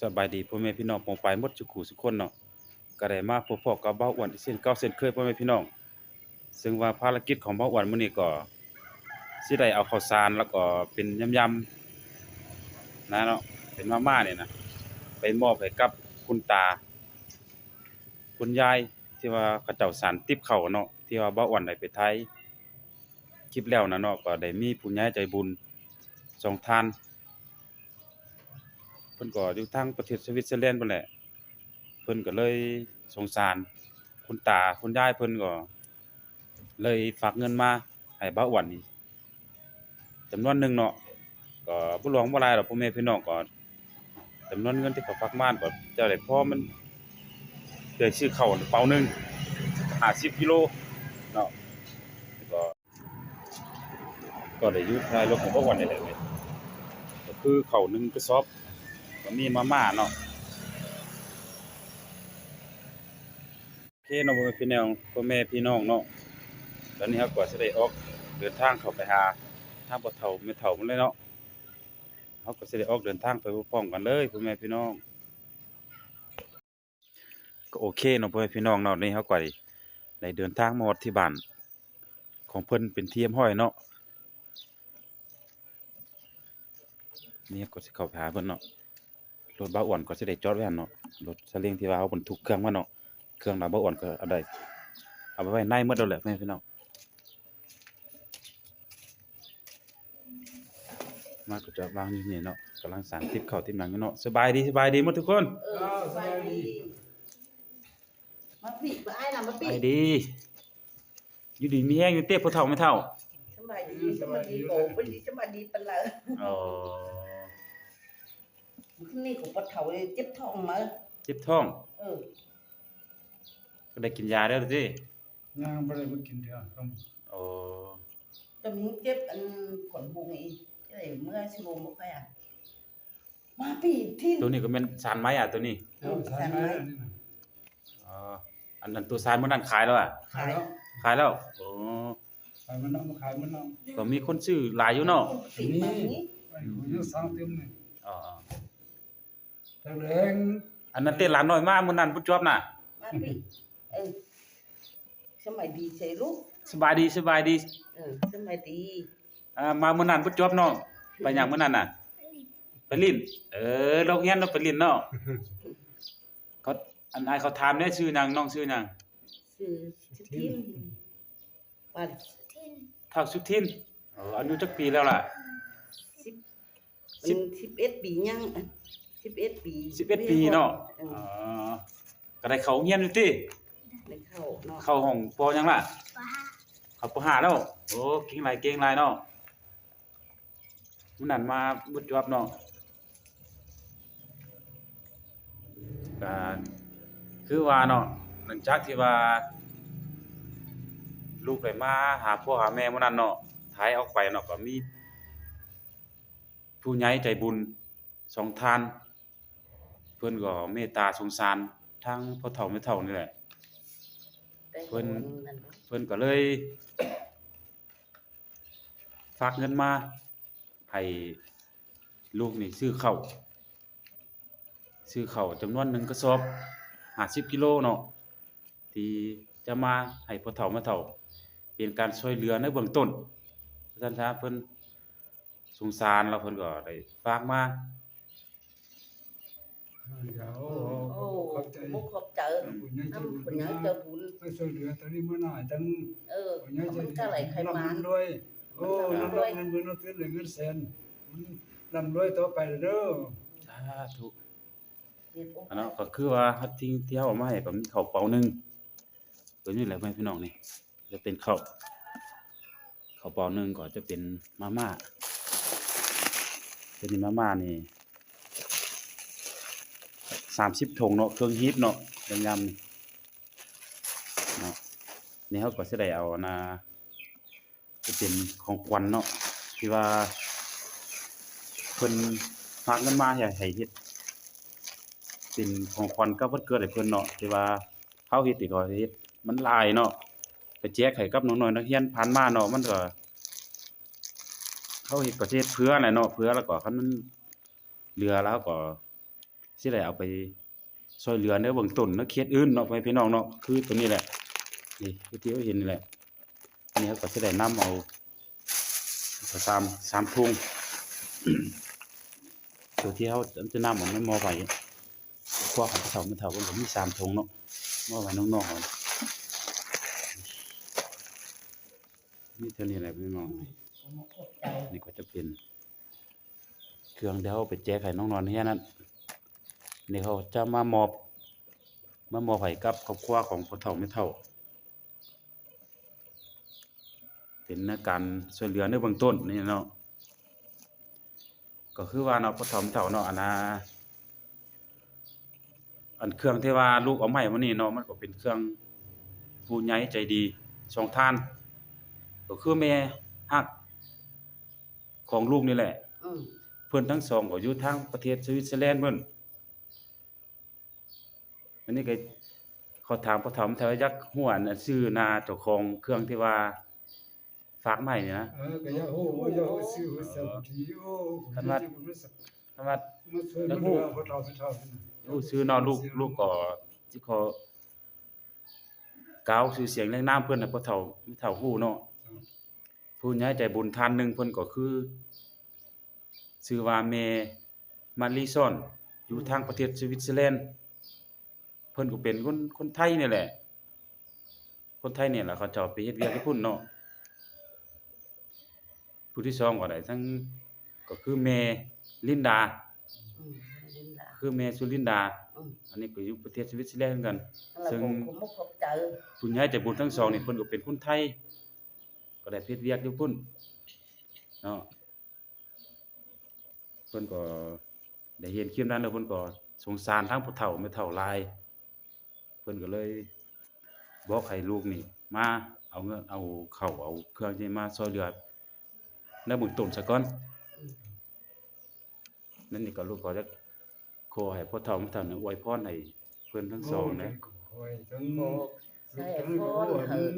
สบายดีพ่อแม่พี่น้องปองปหมดทุกูสุกคนเนาะก็ได้มาพบพอกับเบ้าอ้วนอีกเช่นเก่าเช่นเคยพ่อแม่พี่น้อง ซึ่งว่าภารกิจของเบ้าอ้วนมื้อนี้ก็สิได้เอาข้าวสารแล้วก็เป็นยำๆนะเนาะเป็นมาม่าเนี่ยนะไปมอบให้กับคุณตา คุณยายที่ว่าเขาเจ้าสารติบเข้าเนาะที่ว่าเบ้าอ้วนได้ไปไทยคลิปแล้วนะเนาะก็ได้มีผู้ใหญ่ใจบุญสองท่าน พิ่นก็อยู่ทางประเทศสวิตเซอร์แลนด์พุ่นแหละ เพิ่นก็เลยสงสาร คุณตาคุณยายเพิ่นก็เลยฝากเงินมาให้บ่าวอ้วนนี่จำนวนหนึ่งเนาะก็บ่หลวงบ่หลายดอกพ่อแม่พี่น้องก็จำนวนเงินที่เขาฝากมาก็เจ้าได้พอมันได้ซื้อข้าวเป๋าหนึง50กิโลเนาะก็ก็ได้อยู่ท้ายรถของบ่าวอ้วนนี่แหละเว้ยคือเขาหนึงกระสอบ ก็มีมาม่าเนาะโอเคเนาะพ่อแม่พี่น้องพ่อแม่พี่น้องเนาะตอนนี้เราก็สิได้ออกเดินทางเข้าไปหาทางบ่เฒ่าแม่เฒ่ามันเลยเนาะเราก็สิได้ออกเดินทางไปพร้อมกันเลยพ่อแม่พี่น้องก็โอเคเนาะพ่อแม่พี่น้องเนาะนี่เราก็ได้เดินทางมาฮอดที่บ้านของเพิ่นเป็นเรียบร้อยเนาะนี่ก็สิเข้าไปหาเพิ่นเนาะ รถบ้าอ้วนก็สิได้จอดไว้หั่นเนาะรถซาเล้งที่ว่าเอาบรรทุกเครื่องมาเนาะเครื่องเราบ้าอ้วนก็เอาได้เอาไปไว้ในหมดแล้วแหละแม่พี่น้องมาก็จอดวางอยู่นี่เนาะกำลังสร้างทิปเข้าทิปหนังอยู่เนาะสบายดีสบายดีหมดทุกคนเออสบายดีมาปิดมาไอ้น่ะมาสปิบายดดี อยู่ดีมีแฮงอยู่เต้ผู้เฒ่าไม่เฒ่าสบายดีสบายดีโอ้พอดีสบายดีปานละอ๋อ มื้อนี้ของปะเฒ่าเลยเจ็บท้องมาเจ็บท้อง เออก็ได้กินยาแล้วสิย่างบ่ได้มากินเถอะครับโอ้จะมีเจ็บอันขนบุงอีกจะได้เมื่อสิโมงบ่ค่อยอะมาปิดที่ตัวนี้ก็แม่นสารไม้อะตัวนี้เจ้าสายไม้อันนี้น่ะอ๋ออันนั้นตัวสารมื้อนั้นขายแล้วอะขายแล้วขายแล้วโอ้ขายมันเอามาขายมันเอาก็มีคนซื้อหลายอยู่เนาะปิดมานี้ไปหูยังสร้างเต็มนี่อ๋อแต่ แรงอันนั้นเต้หลานน้อยมากมื้อนั้นผู้จวบน่ะ มาปิดเออสมัยดีใช่ลูกสบายดีสบายดีเออสมัยดีอ่ามามื้อนั้นผู้จวบเนาะไปหยังมื้อนั้นน่ะ ไปลิ้นเออโรงเรียนเนาะไปลิ้นเนาะเขาอันอายเขาถามได้ชื่อหยังน้องชื่อหยังชื่อชื่อทิมวันเท่าสุทินเอออายุจักปีแล้วล่ะสิบสิสิบบเอ็ดปียัง สิบเอ็ดปี11ปีเนาะเออ๋ออก็ได้เข้าโรงเรียนอยู่ติได้เข้าเนาะเข้าห้องปอหยังล่ะเข้าปห้าแล้วโอ้เก่งหลายเก่งหลายเนาะมื้อนั้นมาบุจวบเนาะก็คือว่าเนาะหลังจากที่ว่า ลูกได้มาหาพ่อหาแม่มื้อนั้นเนาะท้ายออกไปเนาะก็มี ผู้ใหญ่ใจบุญสองท่านเพิ่นก็เมตตาสงสารทางพ่อเฒ่าแม่เฒ่านี่แหละได้เพิ่นนั่นเนาะเพิ่นก็เลย ฝากเงินมาให้ลูกนี่ซื้อข้าวซื้อข้าวจำนวนหนึ่งกระสอบ50กิโลเนาะที่จะมาให้พ่อเฒ่าแม่เฒ่า เป็นการช่วยเหลือในเบื้องต้นเพราะฉะนั้นซะเพิ่นสงสารแล้วเพิ่นก็ได้ฝากมา เดี๋ยวโอ้ขอบใจมุกขอบใจผู้ใหญ่ใจน้ำบุคนญยังมาเจะบุญไปช่วยเหลือตอนนี้มื้อหน้าจังเออผู้ใหญ่ใจมันก็ไหลใครมาร่ำรวยโอ้ร่ำรวยเงินเงินเอาเงินเหลือเงินแสนมันร่ำรวยต่อไปเด้อสาธุเรียกโอ้อันนั้นก็คือว่าฮัดทิ้งที่เฮาเอามาให้ก็มีข้าวเปล่าหนึงตัวนี้แหละแม่พี่น้องนี่จะเป็นข้าวข้าวเปล่าหนึงก็จะเป็นมาม่าเป็นนี่มาม่านี่ 30ถุงเนาะเครื่องฮีทเนาะยำๆนี่เนาะนี่เฮาก็สิได้เอานะจะเป็นของขวัญเนาะที่ว่าเพิ่นฝากเงินมาให้ให้เฮ็ดเป็นของขวัญกับวันเกิดให้เพิ่นเนาะที่ว่าเฮาเฮ็ดนี่ก็เฮ็ดมันลายเนาะไปแจกให้กับน้องๆนักเรียนผ่านมาเนาะมันก็เฮาเฮ็ดก็เฮ็ดเพื่อแหละเนาะเพื่อแล้วก็คันมันเหลือแล้วก็ สิได้เอาไปช่วยเหลือในเบื้องต้นในเขตอื่นเนาะไปพี่น้องเนาะคือตัวนี้แหละนี่คือที่เราเห็นนี่แหละอันนี้ก็สิได้นํเอาสามสามถุงตัวที่เขาจะนำเอาไม่มอไว้พวกของเขาไม่เท่ากันผมมีสามถุงเนาะมอไว้น้องๆเอานี่เท่านี้แหละพี่น้องผมขอบใจนี่ก็จะเป็น เครื่องเดาไปแจกให้น้องนอนแค่นั้น นี่เขาจะมามอบ มามอบให้กับครอบครัวของพ่อเฒ่าแม่เฒ่า เป็นในการช่วยเหลือในเบื้องต้นนี่เนาะก็คือว่าเนาะพ่อเฒ่าแม่เฒ่าเนาะอันนะอันเครื่องที่ว่าลูกเอามาให้มื้อนี้เนาะมันก็เป็นเครื่องผู้ใหญ่ใจดีสองท่าน ก็คือแม่ฮักของลูกนี่แหละอืมเพิ่นทั้งสองก็อยู่ทางประเทศสวิตเซอร์แลนด์เพิ่น อันนี้ก็เขาถามเขาถามแถวยักหัวน่ะชื่อนาเจ้าของเครื่องที่ว่าฝากใหม่นี่นะเออก็อย่าโหอย่าโหซื้อสักทีโอ้คันว่าคำว่าหูซื้อเนาะลูกลูกก็ที่เขากล่าวชื่อเสียงเรียงนามเพิ่นน่ะบ่เฒ่าไม่เฒ่าฮู้เนาะผู้ใหญ่ใจบุญท่านหนึงเพิ่นก็คือชื่อว่าแม่มารีซอนอยู่ทางประเทศสวิตเซอร์แลนด์ เพิ่นก็เป็นคนคนไทยนี่แหละ คนไทยเนี่ยแหละเขาเจ้าไปเฮ็ดเวียกที่พุ่นเนาะผู้ที่สองก็ได้ทั้งก็คือแม่ลินดา อืมลินดา คือแม่สุลินดา อืม อันนี้ก็อยู่ประเทศสวิตเซอร์แลนด์เหมือนกันแล้วซึ่ง ผมผมขอบใจผู้ใหญ่ใจบุญทั้งสองนี่เพิ่นก็เป็นคนไทย ก็ได้ไปเฮ็ดเวียกอยู่พุ่นเนาะเพิ่นก็ได้เห็นคลิปนั้นแล้วเพิ่นก็สงสารทั้งผู้เฒ่าแม่เฒ่าหลาย เพิ่นก็เลยบอกให้ลูกนี่มาเอาเงินเอาข้าวเอาเครื่องที่มาช่วยเหลือในเบื้องต้นซะก่อนอืมนั่นนี่ก็ลูกก็จะขอให้พ่อเฒ่าแม่เฒ่านี่อวยพรให้เพิ่นทั้งสองนะคอยทั้งโอ้ลูกใส่ทั้งพลูรกเถมัอะน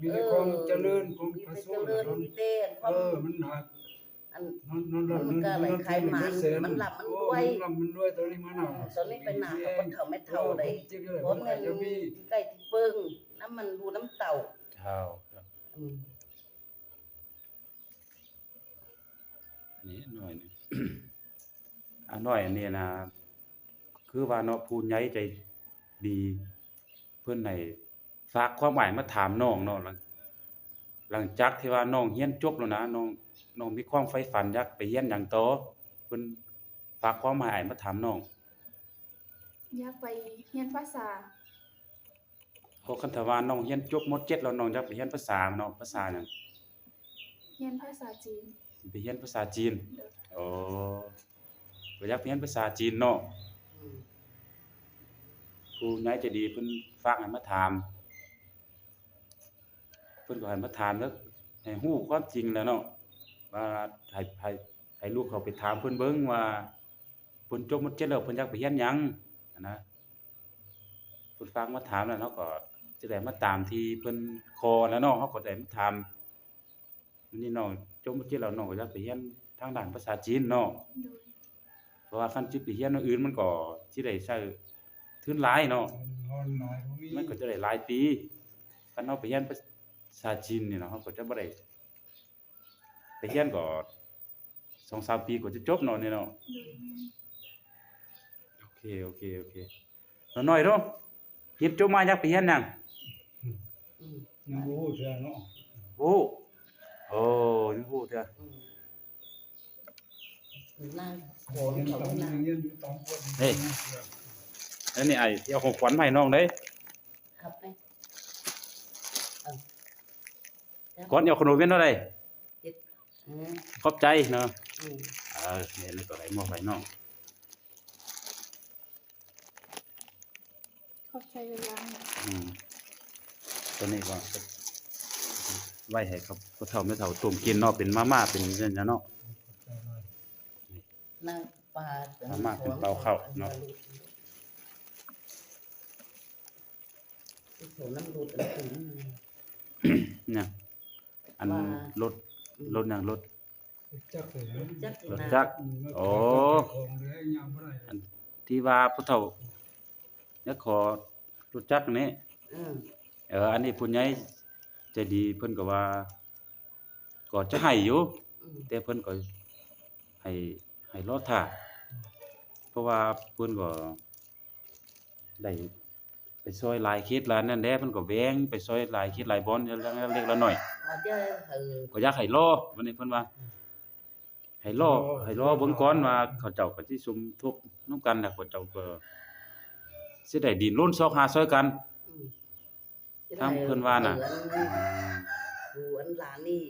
มีแต่ความเจริญความมีประแต่สูเจริญมีแต่คเอวามอมันหัก อันมันมันมันมันก็อะไรใครหมันมันหลับมันรวยมันหลับมันรวยตอนนี้มันหนาตอนนี้เป็นหนากับคนเฒ่าไม่เฒ่าเลยจิ๊บเลยผผมลอาเงิจนจะมีที่ใกล้ที่เบิ่งน้ำมันดูน้ำเต่าเฒ่าครับอืมอันนี้หน่อยหนึง อันน้อยอันนี้นะคือว่าเนาะผู้ใหญ่ใจดี เพิ่นให้ฝากความหมายมาถามน้องเนาะหลังหลังจากที่ว่าน้องเรียนจบแล้วนะน้อง น้องมีความใฝ่ฝันอยากไปเรียนหยังต่อเพิ่นฝากความหมายมาถามน้องอยากไปเรียนภาษาเพราะคันถ้าว่าน้องเรียนจบม .7 แล้วน้องอยากไปเรียนภาษาเนาะภาษาหยังเรียนภาษาจีนสิไปเรียนภาษาจีนเด้ออ๋อก็อยากไปเรียนภาษาจีนเนาะอืมผู้ใหญ่ใจดีเพิ่นฝากให้มาถาม เพิ่นก็ให้มาถามแล้วให้ฮู้ความจริงแหล้วเนาะ ว่าให้ให้ให้ลูกเขาไปถามเพิ่นเบิ่งว่าเพิ่นจบม .7 แล้วเพิ่นอยากไปเรียนหยังอะนะเพิ่นฝากมาถามแล้วเนาะก็จะได้มาตามที่เพิ่นขอแล้วเนาะเฮาก็ได้มาถามวันนี้น้องจบม .7 แล้วน้องก็อยากไปเรียนทางด้านภาษาจีนเนาะโดยเพราะว่าคันสิไปเรียนอันอื่นมันก็สิได้ใช้ทุนหลายเนาะนอนหลายบ่มีมันก็จะได้หลายปีคันเราไปเรียนภาษาจีนนี่เนาะเราก็จะบ่ได้ ไปเรียนก็2-3ปีก็จะจบเนาะนี่เนาะโดยแม่นโอเคโอเคโอเคแล้วน้อยเนาะเรียนจบมาอยากไปเรียนหยังอืมยังบ่ฮู้เทื่อเนาะโอ้โอ้นี่ฮู้เด้ออืมนั่งขขอองเงินเขาตามนั่งเงินอยู่ตามคนอันนี้ไอ้ที่เอาของขวัญมาให้น้องเด้ครับไหมเอาก่อนเอาขนมเวียนเท่าใดอืม ขอบใจเนาะอืมเออนี่นี่ก็ได้มอบให้น้องขอบใจเวลาอืมตัวนี้ก็ไว้ให้ครับพ่อเฒ่าแม่เฒ่าต้มกินเนาะเป็นมาม่าเป็นจังซั่นเนาะนั่งปลาสามารถเป็นเบาเข้าเนาะโถน้ำรูดน้ำถึงเนี่ยอันว่ารถ รถหยังรถจักเลยจักรถนะจักรอืมโอ้ของเลยยังบ่ได้อันที่ว่าผู้เฒ่าอยากขอรู้จักนี่อืมเออ อันนี้ผู้ใหญ่ใจดีเพิ่นก็ว่าก็จะให้อยู่อืมแต่เพิ่นก็ให้ให้รอท่าเพราะว่าเพิ่นก็ได้ไป ซอยหลายเคสหลายนั่นแหละเพิ่นก็แบ่งไปซอยหลายเคสหลายบอนเรื่องเล็กละน้อยว่าจะเออก็อยากให้รอวันนี้เพิ่นว่าให้รอให้รอเบิ่งก่อนว่าเขาเจ้าก็สิสมทบนํกันแล้วเขาเจ้าก็สิได้ดินล้นซอกหาซอยกันอืมทางเพิ่นว่าน่ะเอออันดูอันหลานนี่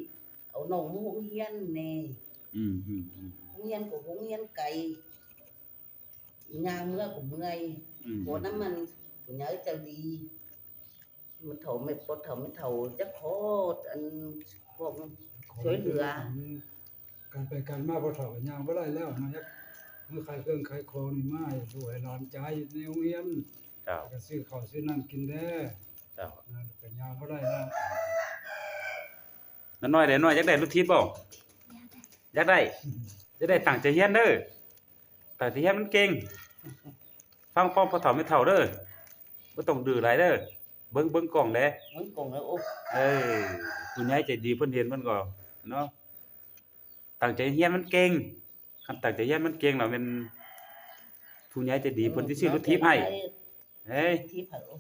เอาน้องมาโรงเรียนแน่อืมอืมอืมโรงเรียนก็โรงเรียนไกลย่างเมื่อก็เมื่อยอืม โหนั้นมัน ผู้ใหญ่ใจดีมันเฒ่าไม่ปดเฒ่าไม่เฒ่าจักโคตรอันพวกช่วยเหลือการไปการมาบ่เท่ากันย่างบ่ได้แล้วนะยักเมื่อขายเครื่องขายของนี่มาให้ดูให้หลานจ่ายในโรงเรียนเจ้าก็ซื้อข้าวซื้อน้ำกินแด้เจ้านะเป็นย่างบ่ได้นะน้น้อยได้น้อยอยากได้รถทิพย์บ่อยากได้อยากได้ตั้งใจเรียนเด้อตั้งใจเรียนมันเก่งฟังความพ่อเฒ่าแม่เฒ่าเด้อ บ่ต้องดื้อหลายเด้อเบิ่งเบิ่งกล้องแด้มันกงแล้วโอ้เออผู้ใหญ่ใจดีเพิ่นเห็นมันก็เนาะตั้งใจเรียนมันเก่งคันตั้งใจเรียนมันเก่งแล้วแมันผู้ใหญ่ใจดีเพิ่นสิซื้อรถทิพย์ให้เฮ้ย ทิพย์ให้โอ้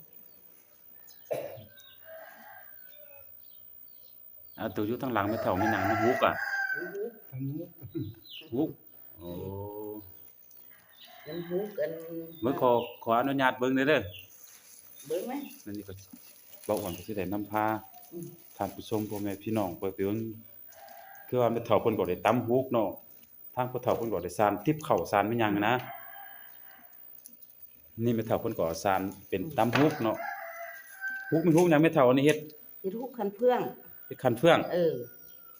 เอาตัวอยู่ทางหลังแม่เฒ่าแม่นางมันฮุกอะทำมุกฮุกโอ้มันฮูกกัน เบิ่งขอขออนุญาตเบิ่งเด้อเด้อ เบิ่งไหมนั่นนี่ก็บ่หวังก็สิได้นำพาอืมท่านผู้ชมพ่อแม่พี่น้องไปเบิ่งคือว่าแม่เฒ่าเพิ่นก็ได้ตำฮุกเนาะทางผู้เฒ่าเพิ่นก็ได้สานทิพย์เข้าวสานแม่นหยังนะ นี่แม่เฒ่าเพิ่นก็สานเป็นตำฮุกเนาะฮุกมันฮุกหยังแม่เฒ่าอันนี้เฮ็ดเฮ็ดฮูกคันเพื่องเฮ็ดคันเฟืองเออ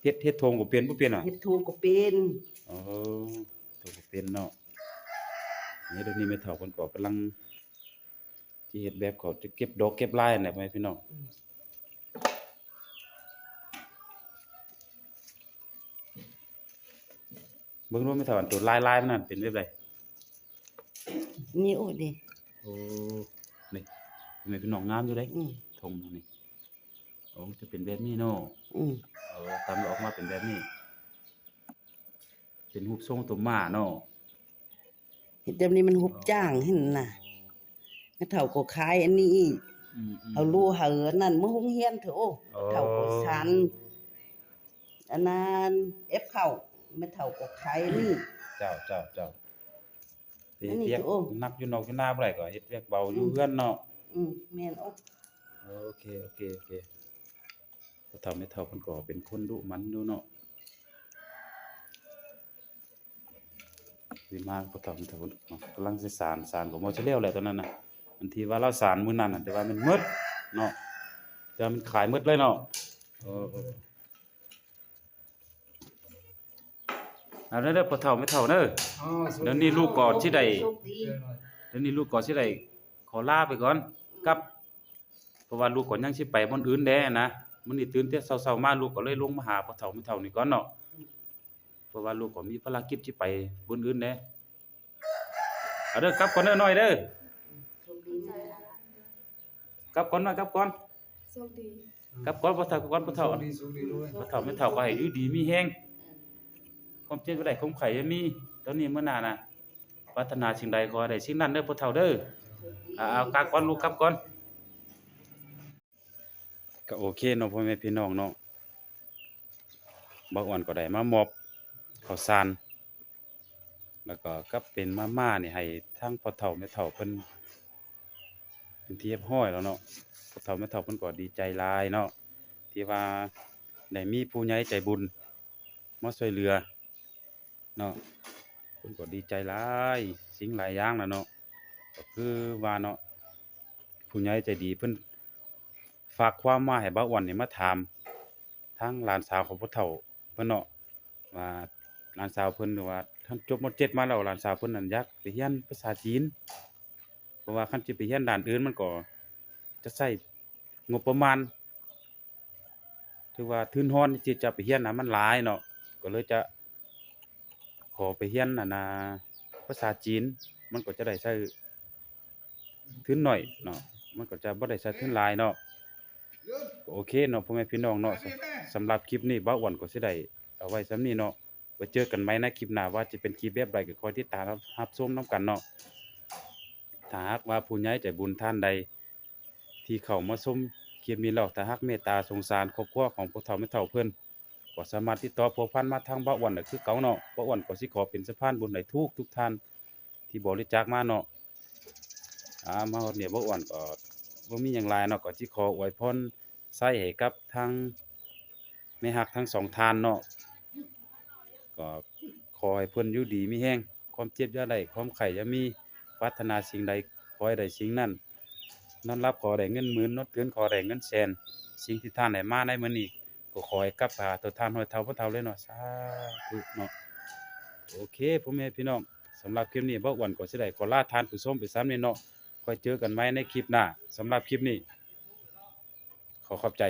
เฮ็ดเฮ็ดทงบ่เป็นบ่เป็นอะเฮ็ดถูกก็เป็นเออทงบ่เป็นเนาะนี่เดี๋ยวนี้แม่เฒ่าเพิ่นก็กำลัง สิเฮ็ดแบบเขาจะเก็บดอกเก็บลายนั่นแหละพ่อแม่พี่น้องเบิ่งดูแม่เฒ่าอันตัวลายๆมันนั่นเป็นแบบใดนี่โอ้ดิโอ้นี่พ่อแม่พี่น้องงามอยู่เด้อืมทงนี่โอ้จะเป็นแบบนี้เนาะ อืมเออตามออกมาเป็นแบบนี้ เป็นรูปทรงตัวหมาเนาะเฮ็ดแบบนี้มันฮูกจ้างเห็นน่ะแม่ เฒ่าก็ขายอันนี้อีกอืมๆเอาลู่เหือนั่นมาโรงเรียนเถอะโอ้โอ้เฒ่าก็ชันอันนั้นเอฟเข้าแม่เฒ่าก็ขายนี่เจ้าเจ้าเจ้าเฮ็อัดนนี้เวียกโอ้นับอยู่นอกอยู่หน้าบ่ได้ก็เฮ็ดเวียกเบาอยู่เฮือนเนาะอืมแม่นโอ้โอเคโอเคโอเคพ่อเฒ่าแม่เฒ่าเพิ่นก็เป็นคนดุมันอยู่เนาะสิมาพ่อเฒ่าแม่เฒ่าเพิ่นเนาะกำลังสิสานสานก็บ่จะแล้วแหละตอนนั้นน่ะ บางทีว่าเราสานมื้อนั้นน่ะแต่ว่ามันหมดเนาะแต่มันขายหมดเลยเนาะเออเอาเด้อเด้อพอเฒ่าแม่เฒ่าเด้ออ๋อสเดี๋ยวนี้ลูกกอนที่ใดเดี๋ยวนี้ลูกก็สิได้ขอลาไปก่อนครับเพราะว่าลูกก็ยังสิไปบ่อนอื่นแด้นะมื้อนี้ตื่นแต่เช้าๆมาลูกก็เลยลงมาหาพอเฒ่าแม่เฒ่านี่ก่อนเนาะเพราะว่าลูกก็มีภารกิจสิไปบ่อนอื่นแด้เอาเด้อกลับก่อนเด้อน้อยเด้อ โชคดีนะกลับก่อนน้อยกลับก่อนโชคดีกลับก่อนพ่อเฒ่ากลับก่อนพ่อเฒ่าดีสุขดีด้วยพ่อเฒ่าแม่เฒ่าก็ให้อยู่ดีมีแฮงความเจ็บบ่ได้ความไข้อย่ามีตอนนี้มื้อหน้าน่ะปรารถนาสิ่งใดขอให้ได้สิ่งนั้นเด้อพ่อเฒ่าเด้ออ่าเอากลับก่อนลูกกลับก่อน ก็โอเคเนาะพ่อแม่พี่น้องเนาะบักอ้วนก็ได้มามอบข้าวสารแล้วก็กับเป็นมาม่านี่ให้ทั้งพ่อเฒ่าแม่เฒ่าเพิ่น เป็นที่เรียบร้อยแล้วเนาะพ่อเฒ่าแม่เฒ่าเพิ่นก็ดีใจหลายเนาะที่ว่าได้มีผู้ใหญ่ใจบุญมาช่วยเหลือเนาะเพิ่นก็ดีใจหลายสิ่งหลายอย่างแล้วเนาะก็คือว่าเนาะผู้ใหญ่ใจดีเพิ่นฝากความมาให้บ่าวอ้วนนี่มาถามทางหลานสาวของพ่อเฒ่าเพิ่นเนาะว่าหลานสาวเพิ่นว่าท่านจบม .7 มาแล้วหลานสาวเพิ่นนั่นอยากไปเรียนภาษาจีน ราะว่าคันสิไปเรียนด้านอื่นมันก็จะใช้งบประมาณถือว่าทุนฮ้อนที่จะไปเรียนนะมันหลายเนาะก็เลยจะขอไปเรียนนะนะภาษาจีนมันก็จะได้ใช้ทุนหน้อยเนาะมันก็จะบ่ได้ใช้ทุนหลายเนาะโอเคเนาะพ่อแม่พี่น้องเนาะสำหรับคลิปนี้บ่าวอ้วนก็สิได้เอาไว้ส่ำนี้เนาะไว้เจอกันใหม่ในคลิปหน้าว่าจะเป็นคลิปแบบใดก็คอยติดตามรับชมนํกันเนาะ ถ้าหากว่าผู้ใหญ่ใจบุญท่านใด ที่เข้ามาชมคลิปนี้แล้วถ้าหากเมตตาสงสารครอบครัวของพวกเฒ่าแม่เฒ่าเพิ่นก็สามารถติดต่อพัวพันมาทางบ่าวอ้วนได้คือเก่าเนาะบ่าวอ้วนก็สิขอเป็นสะพานบุญให้ทุกทุกท่านที่บริจาคมาเนาะอ่ามาฮอดเนี่ยบ่าวอ้วนก็บ่มีหยังหลายเนาะก็สิขออวยพรใส่ให้กับทางแม่ฮักทั้งสองท่านเนาะก็ขอให้เพิ่นอยู่ดีมีแรงความเจ็บอย่าได้ความไข้อย่ามี ปรารถนาสิ่งใดขอให้ได้สิ่งนั้นนอนรับขอได้เงินหมื่นนอนตื่นขอได้เงินแสนสิ่งที่ท่านได้มาในมื้อนี้ก็ขอให้กลับหาตัวท่านหอยเท่าบ่เท่าเลยเนาะสาธุเนาะโอเคพ่อแม่พี่น้องสำหรับคลิปนี้บ่อ้วนก็สิได้ขอลาท่านผู้ชมไปซ้ำนี่เนาะค่อยเจอกันใหม่ในคลิปหน้าสำหรับคลิปนี้ ขอขอบใจ